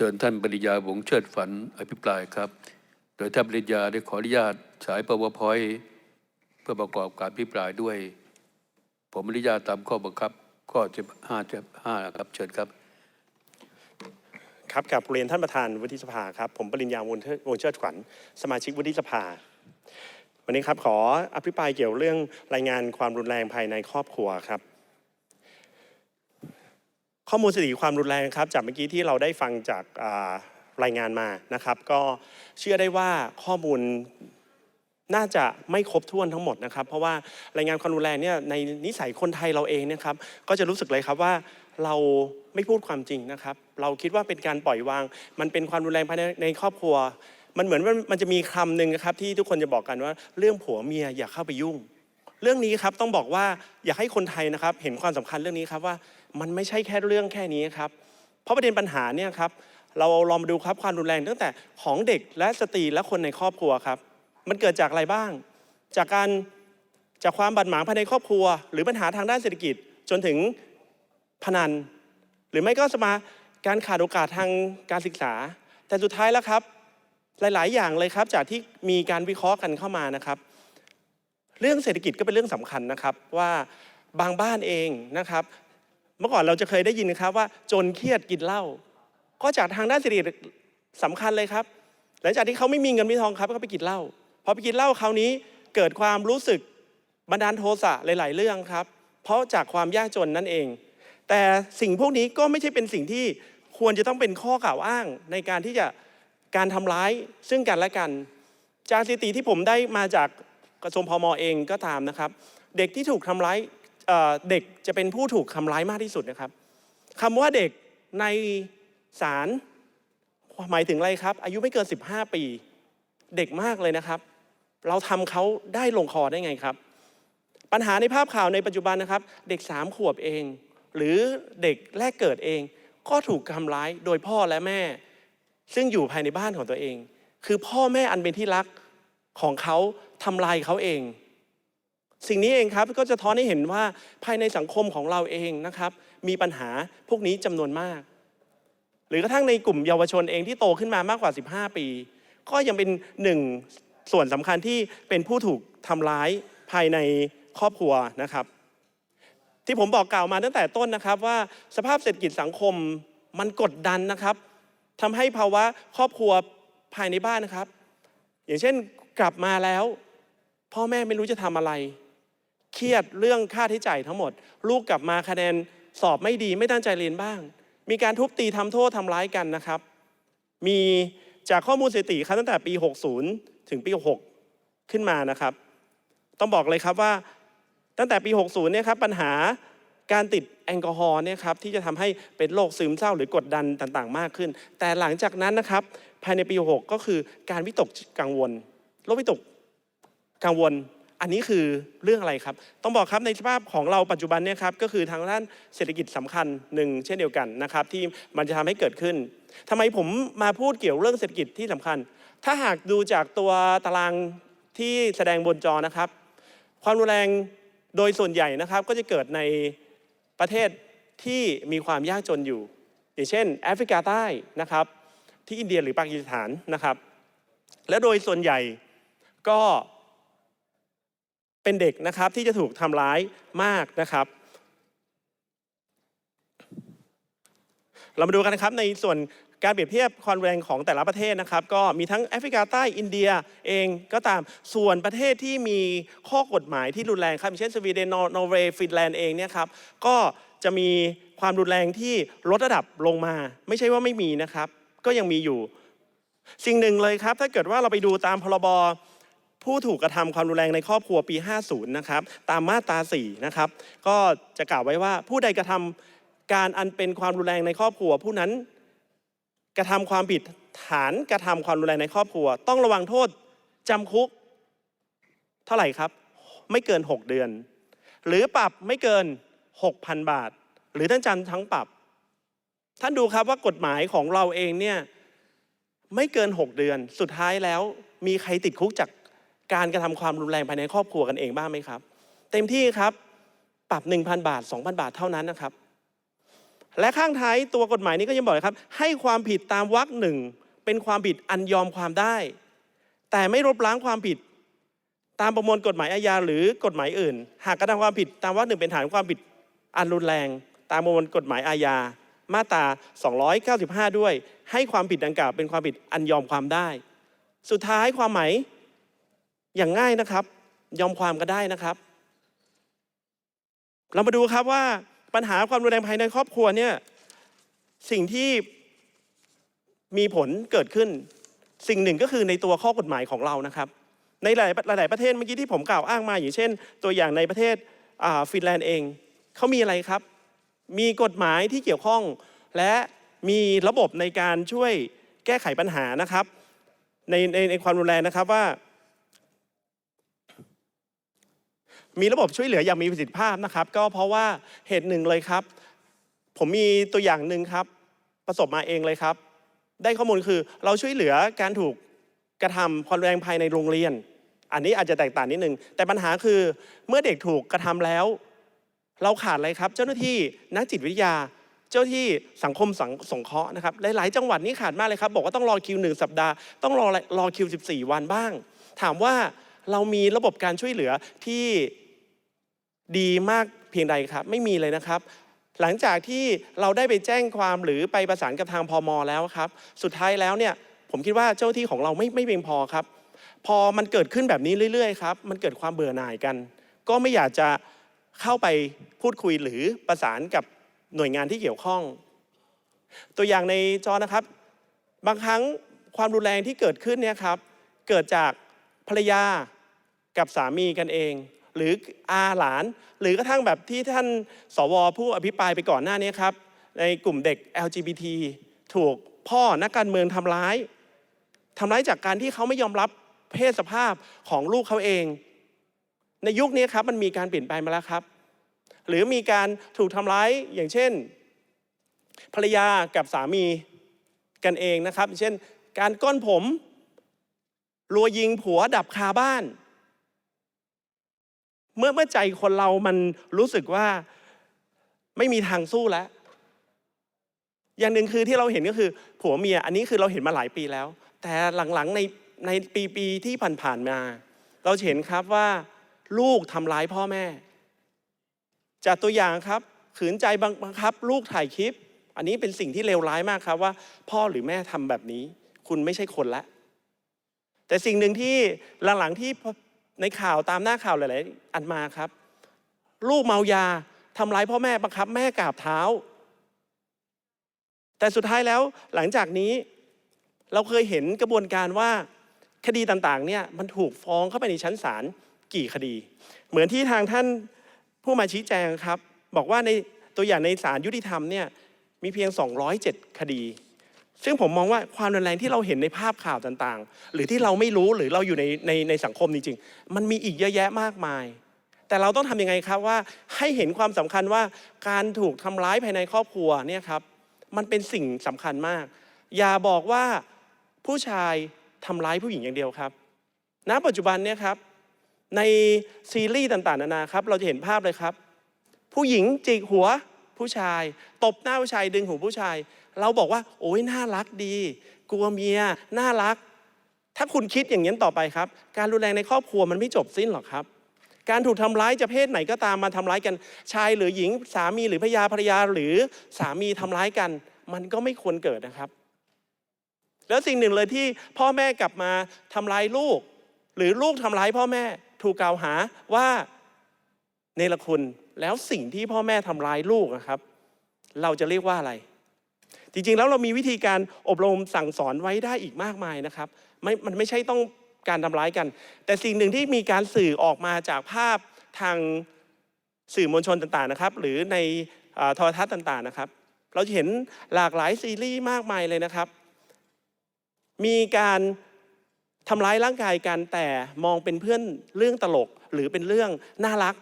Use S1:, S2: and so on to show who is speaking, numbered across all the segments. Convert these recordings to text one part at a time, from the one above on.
S1: ชิญท่านปริญญาวงเชิดฝันอภิปรายครับ โดยท่านปริญญาได้ขออนุญาตฉาย powerpoint เพื่อประกอบการอภิปรายด้วย ผมอนุญาตตามข้อบังคับข้อจะห้าจะห้าครับ เชิญครับ
S2: ครับกับเรียนท่านประธานวุฒิสภาครับ ผมปริญญาวงศ์เทิดวงเชิดขวัญ สมาชิกวุฒิสภา วันนี้ครับขออภิปรายเกี่ยวเรื่องรายงานความรุนแรงภายในครอบครัวครับ ข้อมูลสถิติความรุนแรงครับจากเมื่อกี้ที่เราได้ฟังจากรายงานมานะครับ ก็เชื่อได้ว่าข้อมูลน่าจะไม่ครบถ้วนทั้งหมดนะครับ เพราะว่ารายงานความรุนแรงเนี่ยในนิสัยคนไทยเราเองเนะครับ ก็จะรู้สึกเลยครับว่าเราไม่พูดความจริงนะครับ เราคิดว่าเป็นการปล่อยวาง มันเป็นความรุนแรงภายในในครอบครัว มันเหมือนว่ามันจะมีคำหนึ่งนะครับ ที่ทุกคนจะบอกกันว่าเรื่องผัวเมียอย่าเข้าไปยุ่ง เรื่องนี้ครับต้องบอกว่าอยากให้คนไทยนะครับ เห็นความสำคัญเรื่องนี้ครับว่า มันไม่ใช่แค่เรื่องแค่นี้ครับ เพราะประเด็นปัญหาเนี่ยครับเราลองมาดูครับความรุนแรงตั้งแต่ของเด็กและสตรีและคนในครอบครัวครับ มันเกิดจากอะไรบ้าง จากการจากความบาดหมางภายในครอบครัว หรือปัญหาทางด้านเศรษฐกิจจนถึงพนัน หรือไม่ก็สมาการขาดโอกาสทางการศึกษา แต่สุดท้ายแล้วครับ หลาย ๆ อย่างเลยครับ จากที่มีการวิเคราะห์กันเข้ามานะครับ เรื่องเศรษฐกิจก็เป็นเรื่องสำคัญนะครับว่าบางบ้านเองนะครับ เมื่อก่อนเราจะเคยได้ยินนะครับว่าจนเครียดกินเหล้าก็จากทางด้านเศรษฐกิจสำคัญเลยครับ หลังจากที่เขาไม่มีเงินไม่มีทองครับก็ไปกินเหล้าพอไปกินเหล้าคราวนี้เกิดความรู้สึกบันดาลโทสะหลาย ๆ เรื่องครับ เพราะจากความยากจนนั่นเอง แต่สิ่งพวกนี้ก็ไม่ใช่เป็นสิ่งที่ควรจะต้องเป็นข้อกล่าวอ้างในการที่จะการทำร้ายซึ่งกันและกัน จากสถิติที่ผมได้มาจากกระทรวงพมเองก็ตามนะครับ เด็กที่ถูกทำร้าย เเด็กจะเป็นผู้ถูกทำร้ายมากที่สุดนะครับคำว่าเด็กในศาลหมายถึงอะไรครับ อายุไม่เกิน 15 ปี เด็กมากเลยนะครับ เราทำเขาได้ลงคอได้ไงครับ ปัญหาในภาพข่าวในปัจจุบันนะครับ เด็กสามขวบเอง หรือเด็กแรกเกิดเอง ก็ถูกทำร้ายโดยพ่อและแม่ ซึ่งอยู่ภายในบ้านของตัวเอง คือพ่อแม่อันเป็นที่รักของเขาทำลายเขาเอง สิ่งนี้เองครับก็จะท้อนให้เห็นว่าภายในสังคมของเราเองนะครับมีปัญหาพวกนี้จำนวนมาก หรือกระทั่งในกลุ่มเยาวชนเองที่โตขึ้นมามากกว่า 15 ปี ก็ยังเป็นหนึ่งส่วนสำคัญที่เป็นผู้ถูกทำร้ายภายในครอบครัวนะครับ ที่ผมบอกกล่าวมาตั้งแต่ต้นนะครับว่าสภาพเศรษฐกิจสังคมมันกดดันนะครับทำให้ภาวะครอบครัวภายในบ้านนะครับ อย่างเช่นกลับมาแล้ว พ่อแม่ไม่รู้จะทำอะไร เครียดเรื่องค่าใช้จ่ายทั้งหมด ลูกกลับมาคะแนนสอบไม่ดีไม่ตั้งใจเรียนบ้าง มีการทุบตีทำโทษทำร้ายกันนะครับ มีจากข้อมูลสถิติครับตั้งแต่ปี 60 ถึงปี 6 ขึ้นมานะครับ ต้องบอกเลยครับว่าตั้งแต่ปี 60 เนี่ยครับปัญหาการติดแอลกอฮอล์เนี่ยครับที่จะทำให้เป็นโรคซึมเศร้าหรือกดดันต่างๆ มากขึ้น แต่หลังจากนั้นนะครับภายในปี 6 ก็คือการวิตกกังวลโรควิตกกังวล อันนี้คือเรื่องอะไรครับ ต้องบอกครับในสภาพของเราปัจจุบันเนี่ยครับก็คือทางด้านเศรษฐกิจสำคัญหนึ่งเช่นเดียวกันนะครับที่มันจะทำให้เกิดขึ้นทำไมผมมาพูดเกี่ยวเรื่องเศรษฐกิจที่สำคัญ ถ้าหากดูจากตัวตารางที่แสดงบนจอนะครับ ความรุนแรงโดยส่วนใหญ่นะครับก็จะเกิดในประเทศที่มีความยากจนอยู่ อย่างเช่น แอฟริกาใต้นะครับ ที่อินเดียหรือปากีสถานนะครับ และโดยส่วนใหญ่ก็ เป็นเด็กนะครับที่จะถูกทำร้ายมากนะครับ เรามาดูกันนะครับในส่วนการเปรียบเทียบความแรงของแต่ละประเทศนะครับ ก็มีทั้งแอฟริกาใต้อินเดียเองก็ตามส่วนประเทศที่มีข้อกฎหมายที่รุนแรงครับเช่นสวีเดนนอร์เวย์ฟินแลนด์เองเนี่ยครับก็จะมีความรุนแรงที่ลดระดับลงมา ไม่ใช่ว่าไม่มีนะครับ ก็ยังมีอยู่ สิ่งหนึ่งเลยครับ ถ้าเกิดว่าเราไปดูตามพรบ ผู้ถูกกระทำความรุนแรงในครอบครัวปี 50 นะครับ ตามมาตรา 4 นะครับ ก็จะกล่าวไว้ว่าผู้ใดกระทำการอันเป็นความรุนแรงในครอบครัว ผู้นั้นกระทำความผิดฐานกระทำความรุนแรงในครอบครัว ต้องระวังโทษจำคุก เท่าไหร่ครับ ไม่เกิน 6 เดือน หรือปรับไม่เกิน 6,000 บาท หรือทั้งจำทั้งปรับ ท่านดูครับว่ากฎหมายของเราเองเนี่ยไม่เกิน 6 เดือน สุดท้ายแล้วมีใครติดคุกจาก การกระทำความรุนแรงภายในครอบครัวกันเองบ้างไหมครับ เต็มที่ครับปรับ 1,000 บาท 2,000 บาทเท่านั้นนะครับ และข้างท้ายตัวกฎหมายนี้ก็ยังบอกเลยครับ ให้ความผิดตามวรรคหนึ่งเป็นความผิดอันยอมความได้ แต่ไม่ลบล้างความผิดตามประมวลกฎหมายอาญาหรือกฎหมายอื่น หากกระทำความผิดตามวรรคหนึ่งเป็นฐานความผิดอันรุนแรง ตามประมวลกฎหมายอาญามาตรา 295 ด้วย ให้ความผิดดังกล่าวเป็นความผิดอันยอมความได้ สุดท้ายความหมาย อย่างง่ายนะครับ ยอมความก็ได้นะครับ เรามาดูครับว่าปัญหาความรุนแรงภายในครอบครัวเนี่ยสิ่งที่มีผลเกิดขึ้น สิ่งหนึ่งก็คือในตัวข้อกฎหมายของเรานะครับ ในหลายหลายประเทศเมื่อกี้ที่ผมกล่าวอ้างมาอย่างเช่น ตัวอย่างในประเทศฟินแลนด์เองเขามีอะไรครับ มีกฎหมายที่เกี่ยวข้อง และมีระบบในการช่วยแก้ไขปัญหานะครับ ในในในความรุนแรงนะครับว่า มีระบบช่วยเหลืออย่างมีประสิทธิภาพนะครับ ก็เพราะว่าเหตุหนึ่งเลยครับ ผมมีตัวอย่างหนึ่งครับ ประสบมาเองเลยครับ ได้ข้อมูลคือเราช่วยเหลือการถูกกระทำความรุนแรงภายในโรงเรียน อันนี้อาจจะแตกต่างนิดนึง แต่ปัญหาคือเมื่อเด็กถูกกระทำแล้ว เราขาดอะไรครับ เจ้าหน้าที่นักจิตวิทยา เจ้าที่สังคมสังสงเคราะห์นะครับ หลาย ๆ จังหวัดนี้ขาดมากเลยครับ บอกว่าต้องรอคิวหนึ่งสัปดาห์ ต้องรอรอคิว 14 วันบ้าง ถามว่า เรามีระบบการช่วยเหลือที่ดีมากเพียงใดครับ ไม่มีเลยนะครับ หลังจากที่เราได้ไปแจ้งความหรือไปประสานกับทางพมอแล้วครับ สุดท้ายแล้วเนี่ยผมคิดว่าเจ้าที่ของเราไม่ไม่เพียงพอครับ พอมันเกิดขึ้นแบบนี้เรื่อยๆครับมันเกิดความเบื่อหน่ายกัน ก็ไม่อยากจะเข้าไปพูดคุยหรือประสานกับหน่วยงานที่เกี่ยวข้อง ตัวอย่างในจอนะครับ บางครั้งความรุนแรงที่เกิดขึ้นเนี่ยครับเกิดจากภรรยา กับสามีกันเอง หรืออาหลาน หรือกระทั่งแบบที่ท่านสวผู้อภิปรายไปก่อนหน้านี้ครับ ในกลุ่มเด็ก LGBT ถูกพ่อนักการเมืองทำร้ายทำร้ายจากการที่เขาไม่ยอมรับเพศสภาพของลูกเขาเอง ในยุคนี้ครับมันมีการเปลี่ยนแปลงมาแล้วครับ หรือมีการถูกทำร้ายอย่างเช่น ภรรยากับสามีกันเองนะครับ เช่น การก้อนผมรัวยิงผัวดับคาบ้าน เมื่อเมื่อใจคนเรามันรู้สึกว่าไม่มีทางสู้แล้ว อย่างหนึ่งคือที่เราเห็นก็คือ ผัวเมียอันนี้คือเราเห็นมาหลายปีแล้ว แต่หลังๆในในปีปีๆที่ผ่านๆมา เราเห็นครับว่าลูกทำร้ายพ่อแม่ จากตัวอย่างครับขืนใจบังคับ ลูกถ่ายคลิป อันนี้เป็นสิ่งที่เลวร้ายมากครับว่า พ่อหรือแม่ทำแบบนี้ คุณไม่ใช่คนละแต่สิ่งหนึ่งที่หลังๆที่ ในข่าวตามหน้าข่าวหลายๆ อันมาครับ ลูกเมายาทำร้ายพ่อแม่บังคับ แม่กราบเท้า แต่สุดท้ายแล้วหลังจากนี้เราเคยเห็นกระบวนการว่าคดีต่างๆเนี่ยมันถูกฟ้องเข้าไปในชั้นศาลกี่คดี เหมือนที่ทางท่านผู้มาชี้แจงครับ บอกว่าในตัวอย่างในศาลยุติธรรมเนี่ยมีเพียง 207 คดี ซึ่งผมมองว่าความรุนแรงที่เราเห็นในภาพข่าวต่างๆ หรือที่เราไม่รู้หรือเราอยู่ในในในสังคมจริงๆ มันมีอีกเยอะแยะมากมาย แต่เราต้องทำยังไงครับว่าให้เห็นความสำคัญว่าการถูกทำร้ายภายในครอบครัวเนี่ยครับมันเป็นสิ่งสำคัญมาก อย่าบอกว่าผู้ชายทำร้ายผู้หญิงอย่างเดียวครับ ณ ปัจจุบันเนี่ยครับในซีรีส์ต่างๆนานาครับเราจะเห็นภาพเลยครับ ผู้หญิงจิกหัวผู้ชาย ตบหน้าผู้ชายดึงหูผู้ชาย เราบอกว่า โอ้ยน่ารักดี กลัวเมียน่ารัก ถ้าคุณคิดอย่างนี้ต่อไปครับ การรุนแรงในครอบครัวมันไม่จบสิ้นหรอกครับ การถูกทำร้ายจะเพศไหนก็ตามมาทำร้ายกัน ชายหรือหญิงสามีหรือภรยาภรรยาหรือสามีทำร้ายกัน มันก็ไม่ควรเกิดนะครับ แล้วสิ่งหนึ่งเลยที่พ่อแม่กลับมาทำร้ายลูก หรือลูกทำร้ายพ่อแม่ถูกกล่าวหาว่าเนรคุณแล้วสิ่งที่พ่อแม่ทำร้ายลูกนะครับ เราจะเรียกว่าอะไร จริงๆ แล้วเรามีวิธีการอบรมสั่งสอนไว้ได้อีกมากมายนะครับไม่มันไม่ใช่ต้องการทำร้ายกัน แต่สิ่งหนึ่งที่มีการสื่อออกมาจากภาพทางสื่อมวลชนต่างๆนะครับ หรือในโทรทัศน์ต่างๆนะครับ เราจะเห็นหลากหลายซีรีส์มากมายเลยนะครับ มีการทำร้ายร่างกายกันแต่มองเป็นเพื่อนเรื่องตลกหรือเป็นเรื่องน่ารัก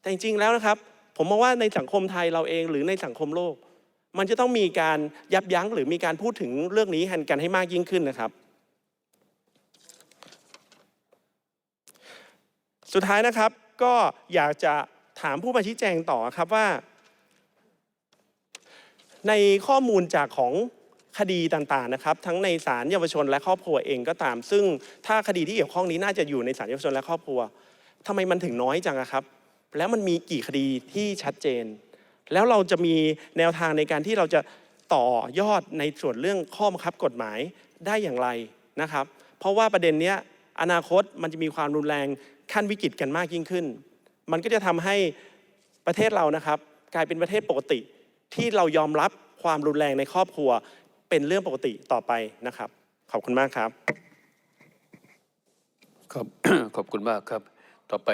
S2: แต่จริงๆแล้วนะครับ ผมมองว่าในสังคมไทยเราเองหรือในสังคมโลก มันจะต้องมีการยับยั้งหรือมีการพูดถึงเรื่องนี้กันให้มากยิ่งขึ้นนะครับ สุดท้ายนะครับก็อยากจะถามผู้มาชี้แจงต่อครับว่า ในข้อมูลจากของคดีต่างๆนะครับ ทั้งในศาลเยาวชนและครอบครัวเองก็ตาม ซึ่งถ้าคดีที่เกี่ยวข้องนี้น่าจะอยู่ในศาลเยาวชนและครอบครัวทำไมมันถึงน้อยจังครับ แล้วมันมีกี่คดีที่ชัดเจน แล้วเราจะมีแนวทางในการที่เราจะต่อยอดในส่วนเรื่องข้อบังคับกฎหมายได้อย่างไรนะครับ เพราะว่าประเด็นนี้อนาคตมันจะมีความรุนแรงขั้นวิกฤตกันมากยิ่งขึ้น มันก็จะทำให้ประเทศเรานะครับ กลายเป็นประเทศปกติ ที่เรายอมรับความรุนแรงในครอบครัวเป็นเรื่องปกติต่อไปนะครับ ขอบคุณมากครับ
S1: ครับขอบคุณมากครับต่อไป